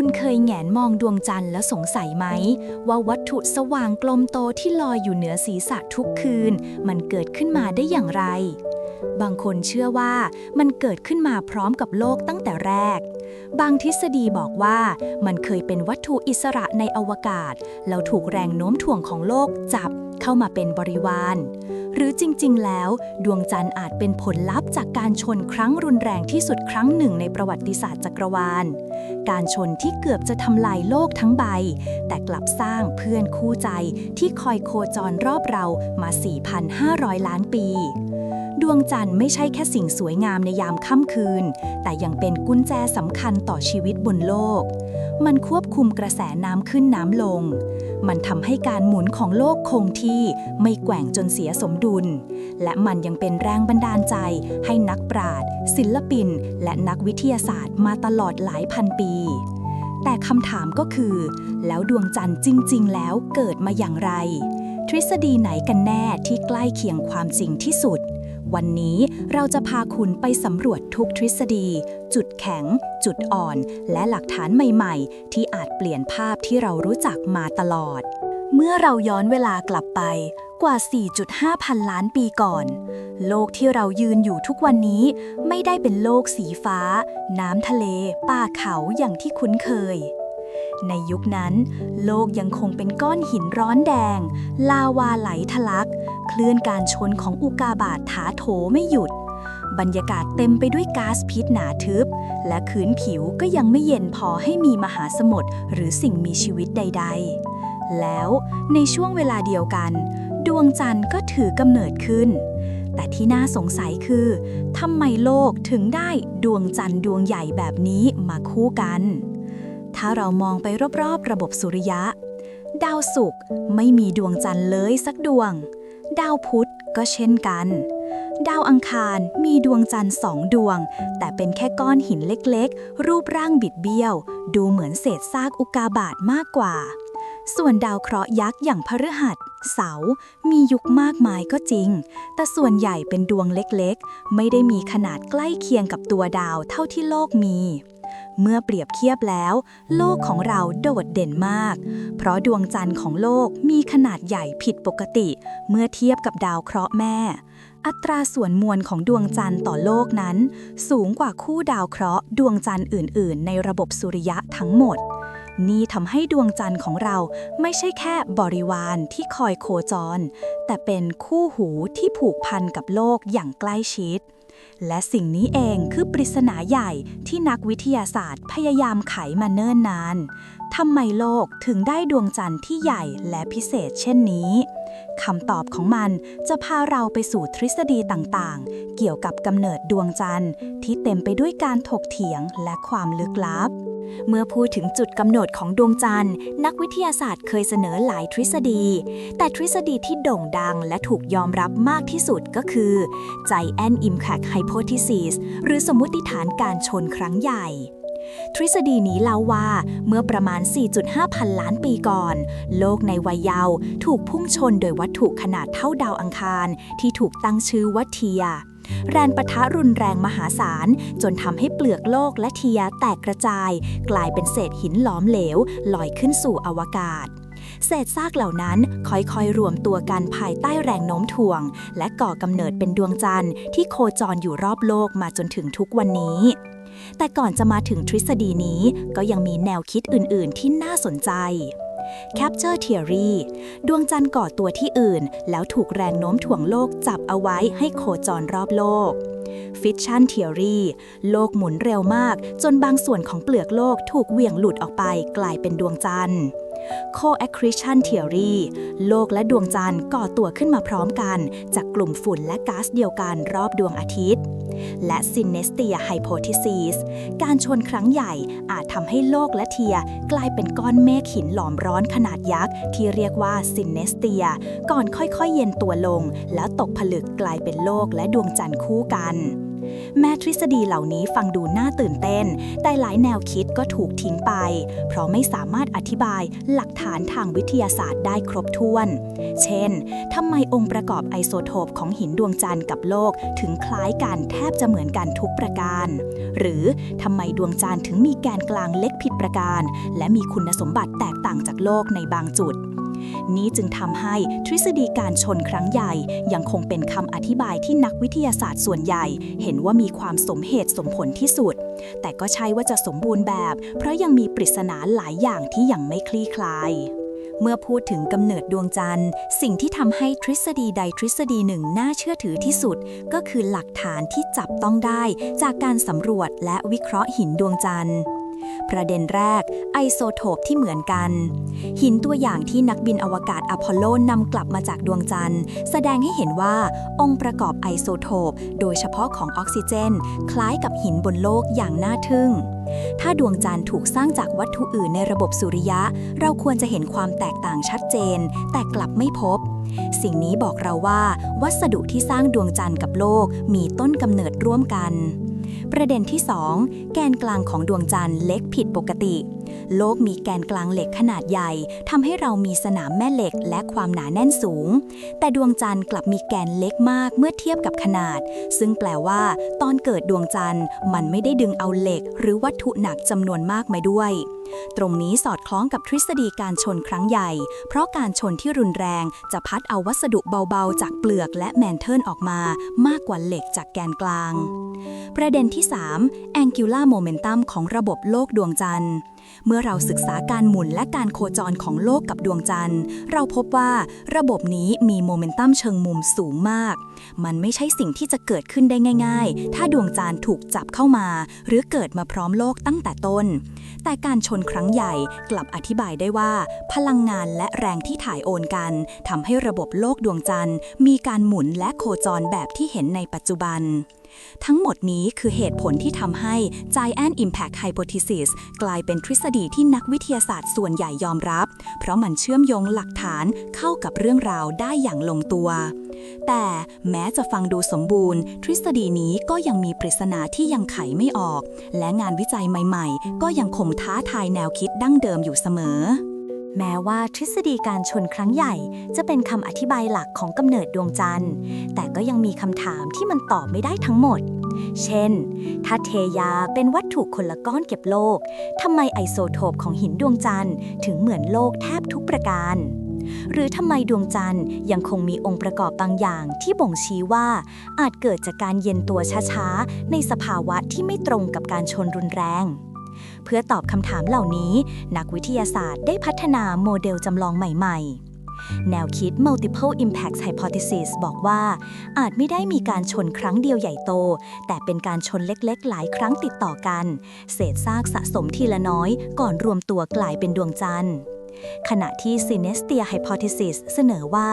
คุณเคยแงนมองดวงจันทร์แล้วสงสัยไหม ว่าวัตถุสว่างกลมโตที่ลอยอยู่เหนือศีรษะทุกคืน มันเกิดขึ้นมาได้อย่างไร บางคนเชื่อว่ามันเกิดขึ้นมาพร้อมกับโลกตั้งแต่แรก บางทฤษฎีบอกว่ามันเคยเป็นวัตถุอิสระในอวกาศ แล้วถูกแรงโน้มถ่วงของโลกจับ เข้ามาเป็นบริวาร หรือจริงๆ แล้ว ดวงจันทร์อาจเป็นผลลัพธ์จากการชนครั้งรุนแรงที่สุดครั้งหนึ่งในประวัติศาสตร์จักรวาล การชนที่เกือบจะทำลายโลกทั้งใบ แต่กลับสร้างเพื่อนคู่ใจที่คอยโคจรรอบเรามา 4,500 ล้านปี ดวงจันทร์ไม่ใช่แค่สิ่งสวยงามในยามค่ำคืน แต่ยังเป็นกุญแจสำคัญต่อชีวิตบนโลก มันควบคุมกระแสน้ำขึ้นน้ำลง มันทำให้การหมุนของโลกคงที่ไม่แกว่งจนเสียสมดุล และมันยังเป็นแรงบันดาลใจ ให้นักปราชญ์ศิลปิน และนักวิทยาศาสตร์มาตลอดหลายพันปีแต่คำถามก็คือ แล้วดวงจันทร์จริง ๆ แล้วเกิดมาอย่างไร ทฤษฎีไหนกันแน่ที่ใกล้เคียงความจริงที่สุด วันนี้เราจะพาคุณไปสำรวจทุกทฤษฎี จุดแข็ง จุดอ่อน และหลักฐานใหม่ ๆ ที่อาจเปลี่ยนภาพที่เรารู้จักมาตลอด เมื่อเราย้อนเวลากลับไปกว่า 4.5 พันล้านปีก่อน โลกที่เรายืนอยู่ทุกวันนี้ไม่ได้เป็นโลกสีฟ้า น้ำทะเล ป่าเขาอย่างที่คุ้นเคย ในยุคนั้น โลกยังคงเป็นก้อนหินร้อนแดง ลาวาไหลทะลักเคลื่อนการชนของอุกาบาตถาโถไม่หยุด บรรยากาศเต็มไปด้วยก๊าซพิษหนาทึบ และขืนผิวก็ยังไม่เย็นพอให้มีมหาสมุทรหรือสิ่งมีชีวิตใด ๆ แล้วในช่วงเวลาเดียวกัน ดวงจันทร์ก็ถือกำเนิดขึ้นแต่ที่น่าสงสัยคือทำไมโลกถึงได้ดวงจันทร์ดวงใหญ่แบบนี้มาคู่กัน ถ้าเรามองไปรอบๆ ระบบสุริยะ ดาวศุกร์ไม่มีดวงจันทร์เลยสักดวง ดาวพุธก็เช่นกัน ดาวอังคารมีดวงจันทร์สองดวง แต่เป็นแค่ก้อนหินเล็กๆ รูปร่างบิดเบี้ยว ดูเหมือนเศษซากอุกาบาตมากกว่า ส่วนดาวเคราะห์ยักษ์อย่างพฤหัสเสาร์มียุคมากมายก็จริง แต่ส่วนใหญ่เป็นดวงเล็กๆ ไม่ได้มีขนาดใกล้เคียงกับตัวดาวเท่าที่โลกมี เมื่อเปรียบเทียบแล้ว โลกของเราโดดเด่นมาก เพราะดวงจันทร์ของโลกมีขนาดใหญ่ผิดปกติ เมื่อเทียบกับดาวเคราะห์แม่ อัตราส่วนมวลของดวงจันทร์ต่อโลกนั้น สูงกว่าคู่ดาวเคราะห์ดวงจันทร์อื่น ๆ ในระบบสุริยะทั้งหมด นี่ทำให้ดวงจันทร์ของเราไม่ใช่แค่บริวารที่คอยโคจร แต่เป็นคู่หูที่ผูกพันกับโลกอย่างใกล้ชิด และสิ่งนี้เองคือปริศนาใหญ่ที่นักวิทยาศาสตร์พยายามไขมาเนิ่นนาน ทำไมโลกถึงได้ดวงจันทร์ที่ใหญ่และพิเศษเช่นนี้คำตอบของมันจะพาเราไปสู่ทฤษฎีต่างๆ เกี่ยวกับกำเนิดดวงจันทร์ที่เต็มไปด้วยการถกเถียงและความลึกลับ เมื่อพูดถึงจุดกำเนิดของดวงจันทร์ นักวิทยาศาสตร์เคยเสนอหลายทฤษฎี แต่ทฤษฎีที่โด่งดังและถูกยอมรับมากที่สุดก็คือ Giant Impact Hypothesis หรือสมมติฐานการชนครั้งใหญ่ทฤษฎีนี้เล่าว่าเมื่อประมาณ 4.5 พันล้านปีก่อน โลกในวัยเยาว์ถูกพุ่งชนโดยวัตถุขนาดเท่าดาวอังคารที่ถูกตั้งชื่อว่าเทีย แรงปะทะรุนแรงมหาศาล จนทำให้เปลือกโลกและเทียแตกกระจาย กลายเป็นเศษหินหลอมเหลว ลอยขึ้นสู่อวกาศเศษซากเหล่านั้นค่อยๆ รวมตัวกันภายใต้แรงโน้มถ่วง และก่อกำเนิดเป็นดวงจันทร์ที่โคจรอยู่รอบโลกมาจนถึงทุกวันนี้ แต่ก่อนจะมาถึงทฤษฎีนี้ก็ยังมีแนวคิดอื่นๆ ที่น่าสนใจ Capture Theory ดวงจันทร์ก่อตัวที่อื่น แล้วถูกแรงโน้มถ่วงโลกจับเอาไว้ให้โคจรรอบโลก Fission Theory โลกหมุนเร็วมาก จนบางส่วนของเปลือกโลกถูกเหวี่ยงหลุดออกไปกลายเป็นดวงจันทร์ Co-accretion Theory โลกและดวงจันทร์ก่อตัวขึ้นมาพร้อมกัน จากกลุ่มฝุ่นและก๊าซเดียวกันรอบดวงอาทิตย์ และ Synestia Hypothesis การชนครั้งใหญ่อาจทำให้โลกและเทียกลายเป็นก้อนเมฆหินหลอมร้อนขนาดยักษ์ ที่เรียกว่า Synestia ก่อนค่อยๆ เย็นตัวลง แล้วตกผลึกกลายเป็นโลกและดวงจันทร์คู่กัน แม้ทฤษฎีเหล่านี้ฟังดูน่าตื่นเต้น แต่หลายแนวคิดก็ถูกทิ้งไป เพราะไม่สามารถอธิบายหลักฐานทางวิทยาศาสตร์ได้ครบถ้วน เช่นทำไมองค์ประกอบไอโซโทปของหินดวงจันทร์กับโลกถึงคล้ายกันแทบจะเหมือนกันทุกประการ หรือทำไมดวงจันทร์ถึงมีแกนกลางเล็กผิดประการ และมีคุณสมบัติแตกต่างจากโลกในบางจุด นี้จึงทำให้ทฤษฎีการชนครั้งใหญ่ ยังคงเป็นคำอธิบายที่นักวิทยาศาสตร์ส่วนใหญ่ เห็นว่ามีความสมเหตุสมผลที่สุด แต่ก็ใช่ว่าจะสมบูรณ์แบบ เพราะยังมีปริศนาหลายอย่างที่ยังไม่คลี่คลายเมื่อพูดถึงกำเนิดดวงจันทร์ สิ่งที่ทำให้ทฤษฎีใดทฤษฎีหนึ่งน่าเชื่อถือที่สุด ก็คือหลักฐานที่จับต้องได้ จากการสำรวจและวิเคราะห์หินดวงจันทร์ ประเด็นแรกไอโซโทปที่เหมือนกัน หินตัวอย่างที่นักบินอวกาศอพอลโลนำกลับมาจากดวงจันทร์ แสดงให้เห็นว่าองค์ประกอบไอโซโทปโดยเฉพาะของออกซิเจน คล้ายกับหินบนโลกอย่างน่าทึ่ง ถ้าดวงจันทร์ถูกสร้างจากวัตถุอื่นในระบบสุริยะ เราควรจะเห็นความแตกต่างชัดเจน แต่กลับไม่พบ สิ่งนี้บอกเราว่า วัสดุที่สร้างดวงจันทร์กับโลกมีต้นกำเนิดร่วมกัน ประเด็นที่ 2 แกนกลางของดวงจันทร์เล็กผิดปกติ โลกมีแกนกลางเหล็กขนาดใหญ่ทำให้เรามีสนามแม่เหล็กและความหนาแน่นสูง แต่ดวงจันทร์กลับมีแกนเล็กมากเมื่อเทียบกับขนาด ซึ่งแปลว่า ตอนเกิดดวงจันทร์มันไม่ได้ดึงเอาเหล็ก หรือวัตถุหนักจำนวนมากมาด้วย ตรงนี้สอดคล้องกับทฤษฎีการชนครั้งใหญ่ เพราะการชนที่รุนแรงจะพัดเอาวัสดุเบาๆ จากเปลือกและแมนเทิลออกมามากกว่าเหล็กจากแกนกลาง ประเด็นที่ 3 angular momentum ของระบบโลกดวงจันทร์ เมื่อเราศึกษาการหมุนและการโคจรของโลกกับดวงจันทร์ เราพบว่าระบบนี้มีโมเมนตัมเชิงมุมสูงมาก มันไม่ใช่สิ่งที่จะเกิดขึ้นได้ง่าย ๆ ถ้าดวงจันทร์ถูกจับเข้ามา หรือเกิดมาพร้อมโลกตั้งแต่ต้น แต่การชนครั้งใหญ่กลับอธิบายได้ว่า พลังงานและแรงที่ถ่ายโอนกันทำให้ระบบโลกดวงจันทร์ มีการหมุนและโคจรแบบที่เห็นในปัจจุบัน ทั้งหมดนี้คือเหตุผลที่ทำให้ Giant Impact Hypothesis กลายเป็นทฤษฎีที่นักวิทยาศาสตร์ส่วนใหญ่ยอมรับ เพราะมันเชื่อมโยงหลักฐานเข้ากับเรื่องราวได้อย่างลงตัว แต่แม้จะฟังดูสมบูรณ์ ทฤษฎีนี้ก็ยังมีปริศนาที่ยังไขไม่ออก และงานวิจัยใหม่ ๆ ก็ยังคงท้าทายแนวคิดดั้งเดิมอยู่เสมอ แม้ว่าทฤษฎีการชนครั้งใหญ่ จะเป็นคำอธิบายหลักของกำเนิดดวงจันทร์ แต่ก็ยังมีคำถามที่มันตอบไม่ได้ทั้งหมด เช่น ถ้าเทยาเป็นวัตถุคนละก้อนเก็บโลก ทำไมไอโซโทปของหินดวงจันทร์ ถึงเหมือนโลกแทบทุกประการหรือทำไมดวงจันทร์ยังคงมีองค์ประกอบบางอย่างที่บ่งชี้ว่าอาจเกิดจากการเย็นตัวช้าๆ ในสภาวะที่ไม่ตรงกับการชนรุนแรง เพื่อตอบคำถามเหล่านี้ นักวิทยาศาสตร์ได้พัฒนาโมเดลจำลองใหม่ๆแนวคิด multiple impact hypothesis บอกว่า อาจไม่ได้มีการชนครั้งเดียวใหญ่โต แต่เป็นการชนเล็กๆ หลายครั้งติดต่อกัน เศษซากสะสมทีละน้อย ก่อนรวมตัวกลายเป็นดวงจันทร์ ขณะที่ Synestia Hypothesis เสนอว่า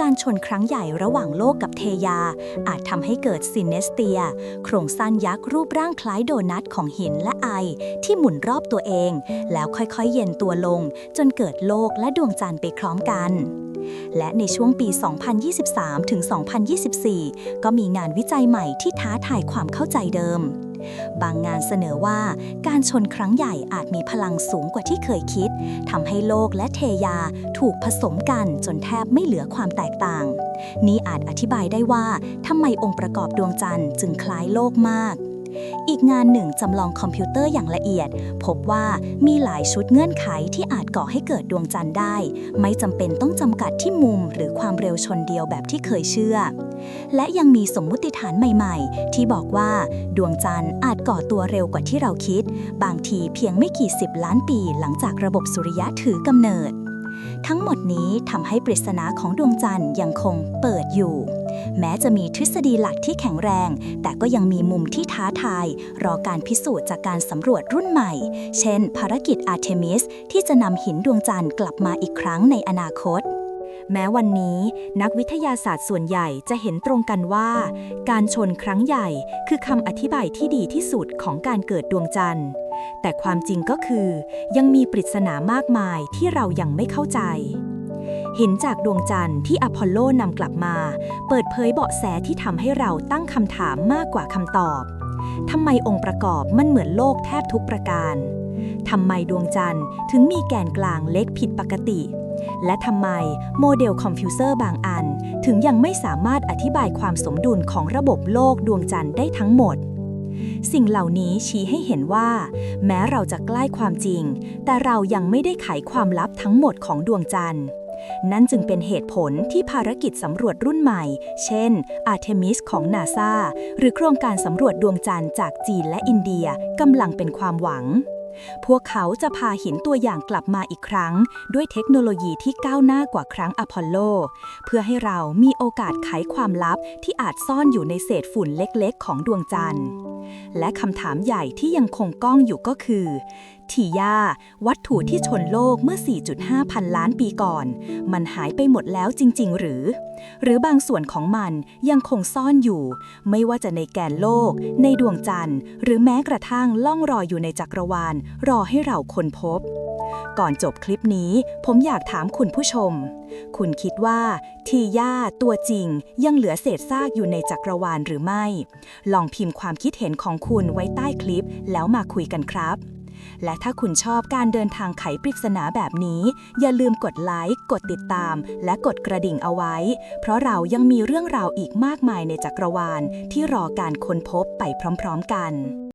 การชนครั้งใหญ่ระหว่างโลกกับเทยา อาจทำให้เกิด Synestia โครงสร้างยักษ์รูปร่างคล้ายโดนัทของหินและไอ ที่หมุนรอบตัวเอง แล้วค่อยๆเย็นตัวลง จนเกิดโลกและดวงจันทร์ไปพร้อมกัน และในช่วงปี 2023 ถึง 2024 ก็มีงานวิจัยใหม่ที่ท้าทายความเข้าใจเดิม บางงานเสนอว่าการชนครั้งใหญ่อาจมีพลังสูงกว่าที่เคยคิดทำให้โลกและเทยาถูกผสมกันจนแทบไม่เหลือความแตกต่าง นี้อาจอธิบายได้ว่าทำไมองค์ประกอบดวงจันทร์จึงคล้ายโลกมาก อีกงานหนึ่งจำลองคอมพิวเตอร์อย่างละเอียด พบว่ามีหลายชุดเงื่อนไขที่อาจก่อให้เกิดดวงจันทร์ได้ ไม่จำเป็นต้องจำกัดที่มุมหรือความเร็วชนเดียวแบบที่เคยเชื่อ และยังมีสมมุติฐานใหม่ๆ ที่บอกว่าดวงจันทร์อาจก่อตัวเร็วกว่าที่เราคิด บางทีเพียงไม่กี่สิบล้านปีหลังจากระบบสุริยะถือกำเนิด ทั้งหมดนี้ทำให้ปริศนาของดวงจันทร์ยังคงเปิดอยู่ แม้จะมีทฤษฎีหลักที่แข็งแรง แต่ก็ยังมีมุมที่ท้าทาย รอการพิสูจน์จากการสำรวจรุ่นใหม่ เช่น ภารกิจอาร์เทมิสที่จะนำหินดวงจันทร์กลับมาอีกครั้งในอนาคตแม้วันนี้นักวิทยาศาสตร์ส่วนใหญ่จะเห็นตรงกันว่า การชนครั้งใหญ่คือคำอธิบายที่ดีที่สุดของการเกิดดวงจันทร์ แต่ความจริงก็คือ ยังมีปริศนามากมายที่เรายังไม่เข้าใจ เห็นจากดวงจันทร์ที่อพอลโลนำกลับมา เปิดเผยเบาะแสที่ทำให้เราตั้งคำถามมากกว่าคำตอบทำไมองค์ประกอบมันเหมือนโลกแทบทุกประการ ทำไมดวงจันทร์ถึงมีแกนกลางเล็กผิดปกติ และทำไมโมเดลคอมพิวเตอร์บางอัน ถึงยังไม่สามารถอธิบายความสมดุลของระบบโลกดวงจันทร์ได้ทั้งหมด สิ่งเหล่านี้ชี้ให้เห็นว่า แม้เราจะใกล้ความจริง แต่เรายังไม่ได้ไขความลับทั้งหมดของดวงจันทร์ นั่นจึงเป็นเหตุผลที่ภารกิจสำรวจรุ่นใหม่ เช่น Artemis ของนาซาหรือโครงการสำรวจดวงจันทร์จากจีนและอินเดียกำลังเป็นความหวัง พวกเขาจะพาหินตัวอย่างกลับมาอีกครั้ง ด้วยเทคโนโลยีที่ก้าวหน้ากว่าครั้งอพอลโล เพื่อให้เรามีโอกาสไขความลับที่อาจซ่อนอยู่ในเศษฝุ่นเล็กๆ ของดวงจันทร์ และคำถามใหญ่ที่ยังคงก้องอยู่ก็คือ ทียาวัตถุที่ชนโลกเมื่อ 4.5 พันล้านปีก่อน มันหายไปหมดแล้วจริง ๆ หรือ หรือบางส่วนของมันยังคงซ่อนอยู่ ไม่ว่าจะในแกนโลก ในดวงจันทร์ หรือแม้กระทั่งล่องรอยอยู่ในจักรวาล รอให้เราค้นพบ ก่อนจบคลิปนี้ ผมอยากถามคุณผู้ชม คุณคิดว่าทีย่าตัวจริงยังเหลือเศษซากอยู่ในจักรวาลหรือไม่ ลองพิมพ์ความคิดเห็นของคุณไว้ใต้คลิปแล้วมาคุยกันครับ และถ้าคุณชอบการเดินทางไขปริศนาแบบนี้ อย่าลืมกดไลค์ กดติดตาม และกดกระดิ่งเอาไว้ เพราะเรายังมีเรื่องราวอีกมากมายในจักรวาลที่รอการค้นพบไปพร้อม ๆ กัน